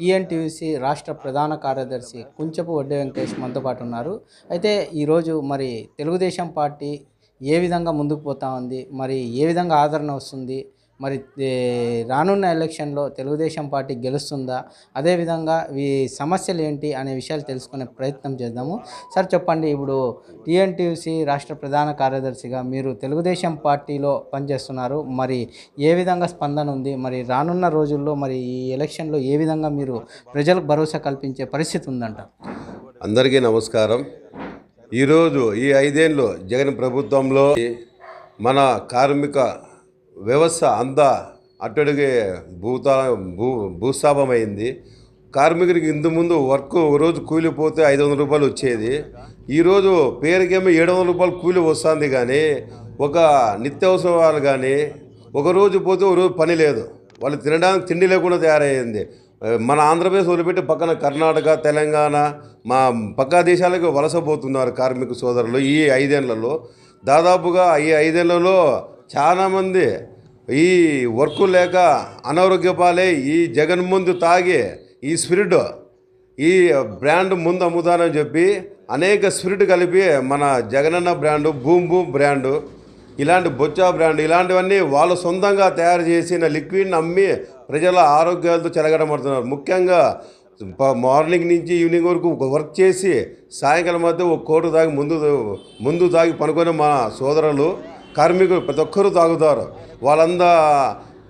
TNTUC రాష్ట్ర ప్రధాన కార్యదర్శి కుంచపు వడ్డే వెంకటేష్ మనతో పాటు ఉన్నారు. అయితే ఈరోజు మరి తెలుగుదేశం పార్టీ ఏ విధంగా ముందుకు పోతా ఉంది? మరి ఏ విధంగా ఆదరణ వస్తుంది? మరి రానున్న ఎలక్షన్లో తెలుగుదేశం పార్టీ గెలుస్తుందా? అదేవిధంగా ఈ సమస్యలు ఏంటి అనే విషయాలు తెలుసుకునే ప్రయత్నం చేద్దాము. సార్ చెప్పండి. ఇప్పుడు టీఎన్టీయూసీ రాష్ట్ర ప్రధాన కార్యదర్శిగా మీరు తెలుగుదేశం పార్టీలో పనిచేస్తున్నారు. మరి ఏ విధంగా స్పందన ఉంది? మరి రానున్న రోజుల్లో మరి ఈ ఎలక్షన్లో ఏ విధంగా మీరు ప్రజలకు భరోసా కల్పించే పరిస్థితి ఉందంట? అందరికీ నమస్కారం. ఈరోజు ఈ ఐదేళ్ళు జగన్ ప్రభుత్వంలో మన కార్మిక వ్యవస్థ అంతా అట్టడిగే భూతా భూ భూస్థాపమైంది. కార్మికుడికి ఇంత ముందు వర్క్ ఒక రోజు కూలిపోతే ఐదు వందల రూపాయలు వచ్చేది. ఈరోజు పేరుకేమో ఏడు వందల రూపాయలు కూలి వస్తుంది కానీ ఒక నిత్యావసరాలు కానీ ఒక రోజు పోతే ఒక రోజు పని లేదు. వాళ్ళు తినడానికి తిండి లేకుండా తయారయ్యింది. మన ఆంధ్రప్రదేశ్ వదిలిపెట్టి పక్కన కర్ణాటక తెలంగాణ మా పక్కా దేశాలకు వలసపోతున్నారు కార్మిక సోదరులు ఈ ఐదేళ్ళలో. దాదాపుగా ఈ ఐదేళ్ళలో చాలామంది ఈ వర్క్ లేక అనారోగ్య పాలై ఈ జగన్ ముందు తాగి ఈ స్పిరిట్ ఈ బ్రాండ్ ముందు అమ్ముతానని చెప్పి అనేక స్పిరిట్ కలిపి మన Jagananna brand boom boom brand ఇలాంటి బొచ్చా బ్రాండ్ ఇలాంటివన్నీ వాళ్ళు సొంతంగా తయారు చేసిన లిక్విడ్ని అమ్మి ప్రజల ఆరోగ్యాలతో చెలగడమడుతున్నారు ముఖ్యంగా మార్నింగ్ నుంచి ఈవినింగ్ వరకు ఒక వర్క్ చేసి సాయంకాలం మధ్య ఒక కోటు తాగి ముందు ముందు తాగి పనుకొని మా సోదరులు కార్మికులు ప్రతి ఒక్కరూ తాగుతారు. వాళ్ళందా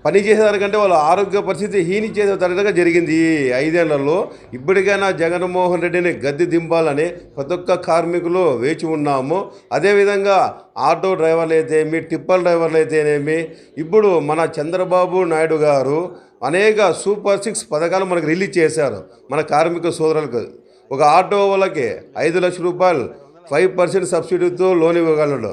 పని చేసేదానికంటే వాళ్ళ ఆరోగ్య పరిస్థితి హీనించేసే తరగతిగా జరిగింది ఈ ఐదేళ్ళలో. ఇప్పటికైనా జగన్మోహన్ రెడ్డిని గద్దె దింపాలని ప్రతి ఒక్క కార్మికులు వేచి ఉన్నాము. అదేవిధంగా ఆటో డ్రైవర్లు అయితేనేమి టిప్పర్ డ్రైవర్లు అయితేనేమి ఇప్పుడు మన చంద్రబాబు నాయుడు గారు అనేక సూపర్ సిక్స్ పథకాలు మనకు రిలీజ్ చేశారు. మన కార్మిక సోదరులకు ఒక ఆటో వాళ్ళకి ఐదు లక్షల రూపాయలు ఫైవ్ పర్సెంట్ సబ్సిడీతో లోన్ ఇవ్వగలడు.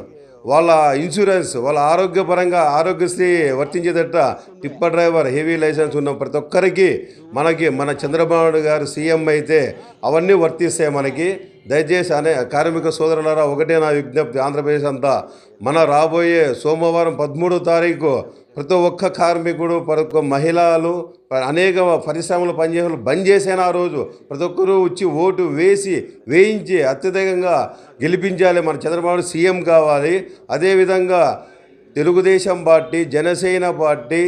వాళ్ళ ఇన్సూరెన్స్ వాళ్ళ ఆరోగ్యపరంగా ఆరోగ్యశ్రీ వర్తించేదట టిప్పర్ డ్రైవర్ హెవీ లైసెన్స్ ఉన్న ప్రతి ఒక్కరికి మనకి మన చంద్రబాబు గారు సీఎం అయితే అవన్నీ వర్తిస్తాయి మనకి. దయచేసి అనే కార్మిక సోదరులారా ఒకటే నా విజ్ఞప్తి. ఆంధ్రప్రదేశ్ అంతా మన రాబోయే సోమవారం పదమూడో తారీఖు ప్రతి ఒక్క కార్మికుడు ప్రతి ఒక్క మహిళలు అనేక పరిశ్రమలు పనిచేసే బంద్ చేసాను ఆ రోజు? ప్రతి ఒక్కరూ వచ్చి ఓటు వేసి వేయించి అత్యధికంగా గెలిపించాలి. మన చంద్రబాబు సీఎం కావాలి. అదేవిధంగా Telugu Desam party Janasena party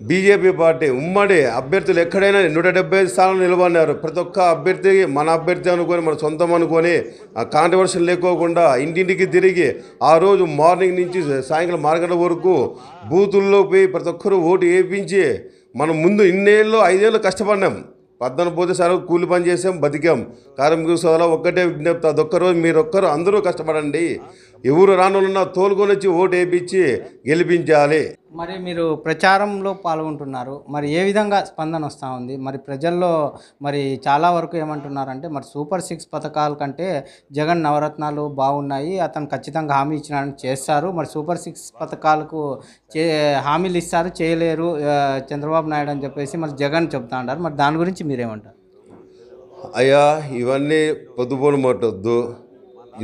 BJP party ఉమ్మడి అభ్యర్థులు ఎక్కడైనా నూట డెబ్బై ఐదు స్థానాలు నిలబడినారు. ప్రతి ఒక్క అభ్యర్థి మన అభ్యర్థి అనుకొని మన సొంతం అనుకొని కాంట్రవర్షన్ లేకోకుండా ఇంటింటికి తిరిగి ఆ రోజు మార్నింగ్ నుంచి సాయంకాలం మార్గంట వరకు బూతుల్లో పోయి ప్రతి ఒక్కరూ ఓటు వేయించి మనం ముందు ఇన్నేళ్ళు ఐదేళ్ళు కష్టపడినాం. పద్దెన పోతే సార్ కూలి పని చేసాం బతికాం. కార్మిక సోదర ఒక్కటే విజ్ఞప్తి అదొక్కరోజు మీరు ఒక్కరు అందరూ కష్టపడండి. ఎవరు రానున్నా తోలుకొని వచ్చి ఓటు వేయించి గెలిపించాలి. మరి మీరు ప్రచారంలో పాల్గొంటున్నారు. మరి ఏ విధంగా స్పందన వస్తూ ఉంది? మరి ప్రజల్లో మరి చాలా వరకు ఏమంటున్నారంటే మరి సూపర్ సిక్స్ పథకాల కంటే జగన్ నవరత్నాలు బాగున్నాయి. అతను ఖచ్చితంగా హామీ ఇచ్చినాడని చేస్తారు. మరి సూపర్ సిక్స్ పథకాలకు చే హామీలు ఇస్తారు. చేయలేరు చంద్రబాబు నాయుడు అని చెప్పేసి మరి జగన్ చెప్తా ఉంటారు మరి దాని గురించి మీరేమంటారు? అయ్యా ఇవన్నీ పొద్దుపోను మట్టొద్దు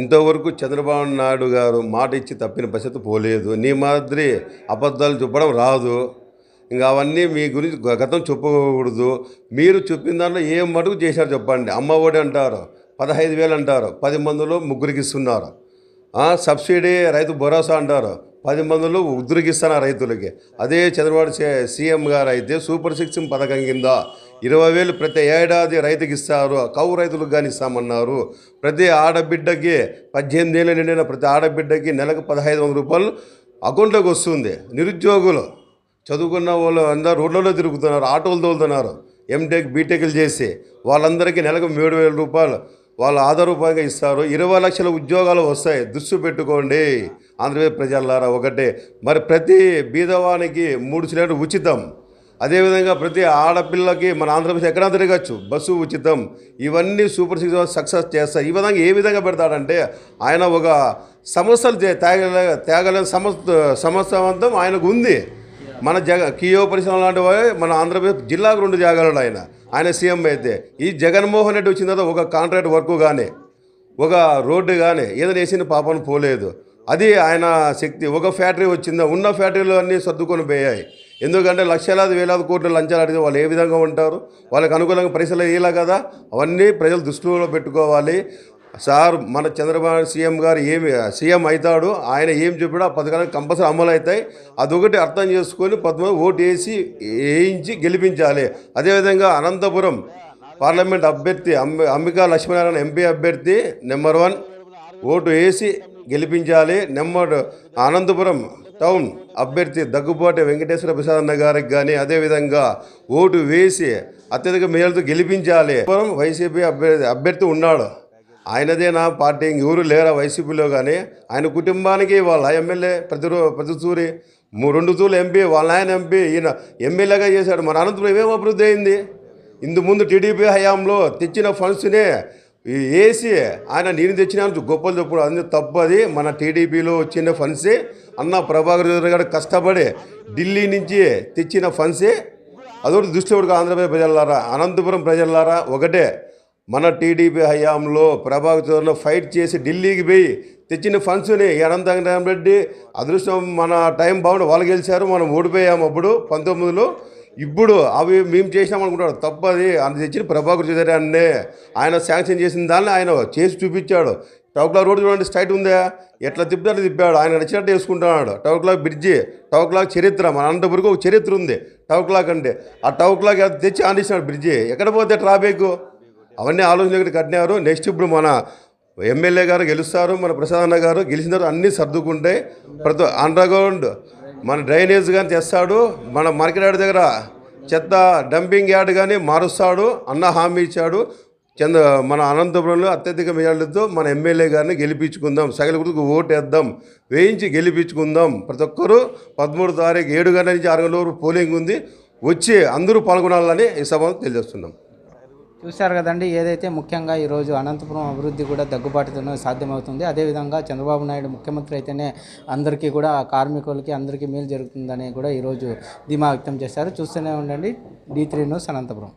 ఇంతవరకు చంద్రబాబు నాయుడు గారు మాట ఇచ్చి తప్పిన పరిస్థితి పోలేదు. నీ మాదిరి అబద్ధాలు చెప్పడం రాదు. ఇంకా అవన్నీ మీ గురించి గతం చెప్పకూడదు. మీరు చెప్పిన దాంట్లో ఏం మటుకు చేశారు చెప్పండి. అమ్మ ఒడి అంటారు పదహైదు వేలు అంటారు పది మందిలో ముగ్గురికి ఇస్తున్నారు. సబ్సిడీ రైతు భరోసా అంటారు పది మందిలో ఉద్రిగిస్తాను రైతులకి? అదే చంద్రబాబు సీ- సీఎం గారు అయితే సూపర్ సిక్స్ పథకం కింద ఇరవై వేలు ప్రతి ఏడాది రైతుకి ఇస్తారు. కౌ రైతులకు కానీ ఇస్తామన్నారు. ప్రతి ఆడబిడ్డకి పద్దెనిమిది ఏళ్ళు నిండిన ప్రతి ఆడబిడ్డకి నెలకు పదహైదు వందల రూపాయలు అకౌంట్లోకి వస్తుంది. నిరుద్యోగులు చదువుకున్న వాళ్ళు అందరూ రోడ్లలో తిరుగుతున్నారు ఆటోలు తోలుతున్నారు. ఎంటెక్ బీటెక్లు చేసి వాళ్ళందరికీ నెలకు మూడు వేల రూపాయలు వాళ్ళు ఆధారూపంగా ఇస్తారు. ఇరవై లక్షల ఉద్యోగాలు వస్తాయి. దృష్టి పెట్టుకోండి. ఆంధ్రప్రదేశ్ ప్రజలారా ఒకటే. మరి ప్రతి బీదవానికి మూడు సిలిండర్ ఉచితం. అదేవిధంగా ప్రతి ఆడపిల్లకి మన ఆంధ్రప్రదేశ్ ఎక్కడా తిరగచ్చు. బస్సు ఉచితం. ఇవన్నీ సూపర్ సిక్స్ సక్సెస్ చేస్తాయి ఈ విధంగా ఏ విధంగా పెడతాడంటే ఆయన ఒక సమస్యలు తే- తేగలేని సమస్ సమస్యవంతం ఆయనకు ఉంది. మన జగ కియో పరిశ్రమ లాంటి మన ఆంధ్రప్రదేశ్ జిల్లాకు రెండు జాగాలు ఆయన. ఆయన సీఎం అయితే ఈ జగన్మోహన్ రెడ్డి వచ్చిన తర్వాత ఒక కాంట్రాక్ట్ వర్క్ కానీ ఒక రోడ్డు కానీ ఏదైనా వేసిన పాపను పోలేదు. అది ఆయన శక్తి. ఒక ఫ్యాక్టరీ వచ్చిందా? ఉన్న ఫ్యాక్టరీలు అన్నీ సర్దుకొని పోయాయి. ఎందుకంటే లక్షలాది వేలాది కోట్ల లంచాలు అడిగితే వాళ్ళు ఏ విధంగా ఉంటారు? వాళ్ళకి అనుకూలంగా పరిస్థితులు వేయాలి కదా? అవన్నీ ప్రజలు దృష్టిలో పెట్టుకోవాలి. సార్ మన చంద్రబాబు సీఎం గారు ఏమి సీఎం అవుతాడు ఆయన ఏం చెప్పాడో ఆ పథకాలు కంపల్సరీ అమలు అవుతాయి. అదొకటి అర్థం చేసుకొని పద్మ ఓటు వేసి వేయించి గెలిపించాలి. అదేవిధంగా అనంతపురం పార్లమెంట్ అభ్యర్థి అంబి అంబికా లక్ష్మీనారాయణ ఎంపీ అభ్యర్థి నెంబర్ వన్ ఓటు వేసి గెలిపించాలి. నెంబర్ అనంతపురం టౌన్ అభ్యర్థి దగ్గుబాటి వెంకటేశ్వర ప్రసాద్ అన్న గారికి కానీ అదేవిధంగా ఓటు వేసి అత్యధిక మేలతో గెలిపించాలి. వైసీపీ అభ్యర్థి అభ్యర్థి ఉన్నాడు. ఆయనదేనా పార్టీ. ఎవరు లేరా వైసీపీలో కానీ ఆయన కుటుంబానికి వాళ్ళ ఎమ్మెల్యే ప్రతి రో ప్రతి మూ- రెండు తూర్లు ఎంపీ వాళ్ళ ఆయన ఎంపీ ఈయన ఎమ్మెల్యేగా చేశాడు. మన అనంతపురం ఏమేమి అభివృద్ధి అయింది? ఇందు ముందు టీడీపీ హయాంలో తెచ్చిన ఫండ్స్నే వేసి ఆయన నేను తెచ్చిన గొప్పలు చెప్పుడు. అది తప్పు అది మన టీడీపీలో వచ్చిన ఫండ్సే. అన్న ప్రభాకర్ చౌదరి గారు కష్టపడి ఢిల్లీ నుంచి తెచ్చిన ఫండ్సే. అదొకటి దృష్టి ఆంధ్రప్రదేశ్ ప్రజలారా అనంతపురం ప్రజలారా ఒకటే. మన టీడీపీ హయాంలో ప్రభాకర్ ఫైట్ చేసి ఢిల్లీకి పోయి తెచ్చిన ఫండ్స్ని అనంత రెడ్డి అదృష్టం మన టైం బాగుండి వాళ్ళు గెలిచారు మనం ఓడిపోయాము అప్పుడు పంతొమ్మిదిలో. ఇప్పుడు అవి మేము చేసినాం అనుకుంటాడు తప్పది. అది తెచ్చిన ప్రభాకర్ చౌదరి అన్నే ఆయన శాంక్షన్ చేసిన దాన్ని ఆయన చేసి చూపించాడు. టౌక్లా రోడ్ చూడండి స్ట్రైట్ ఉందా? ఎట్లా తిప్పుతాడు తిప్పాడు. ఆయన నచ్చినట్టు వేసుకుంటున్నాడు. టౌక్లాక్ బ్రిడ్జి టౌక్లాక్ చరిత్ర మన అనంతపురికి ఒక చరిత్ర ఉంది. టౌక్లాక్ అంటే ఆ టౌక్లాక్ తెచ్చి ఆనిస్తున్నాడు బ్రిడ్జి. ఎక్కడ పోతే ట్రాఫిక్? అవన్నీ ఆలోచన కట్టినారు. నెక్స్ట్ ఇప్పుడు మన ఎమ్మెల్యే గారు గెలుస్తారు మన ప్రసాదన్న గారు గెలిచిన తర్వాత అన్నీ సర్దుకుంటాయి ప్రతి అండర్గ్రౌండ్ మన డ్రైనేజ్ కానీ తెస్తాడు మన మార్కెట్ యార్డ్ దగ్గర చెత్త డంపింగ్ యార్డ్ కానీ మారుస్తాడు అన్న హామీ ఇచ్చాడు. చంద్ర మన అనంతపురంలో అత్యధిక మెజార్టీతో మన ఎమ్మెల్యే గారిని గెలిపించుకుందాం. సగల గుర్తుకు ఓటు వేద్దాం వేయించి గెలిపించుకుందాం. ప్రతి ఒక్కరూ పదమూడు తారీఖు ఏడు గంటల నుంచి ఆరు గంటల వరకు పోలింగ్ ఉంది. వచ్చి అందరూ పాల్గొనాలని ఈ సభ తెలియజేస్తున్నాం. చూశారు కదండి ఏదైతే ముఖ్యంగా ఈరోజు అనంతపురం అభివృద్ధి కూడా దగ్గుబాటుతోనే సాధ్యమవుతుంది. అదేవిధంగా చంద్రబాబు నాయుడు ముఖ్యమంత్రి అయితేనే అందరికీ కూడా కార్మికులకి అందరికీ మేలు జరుగుతుందని కూడా ఈరోజు ధీమా వ్యక్తం చేశారు. చూస్తూనే ఉండండి డీ త్రీ న్యూస్ అనంతపురం.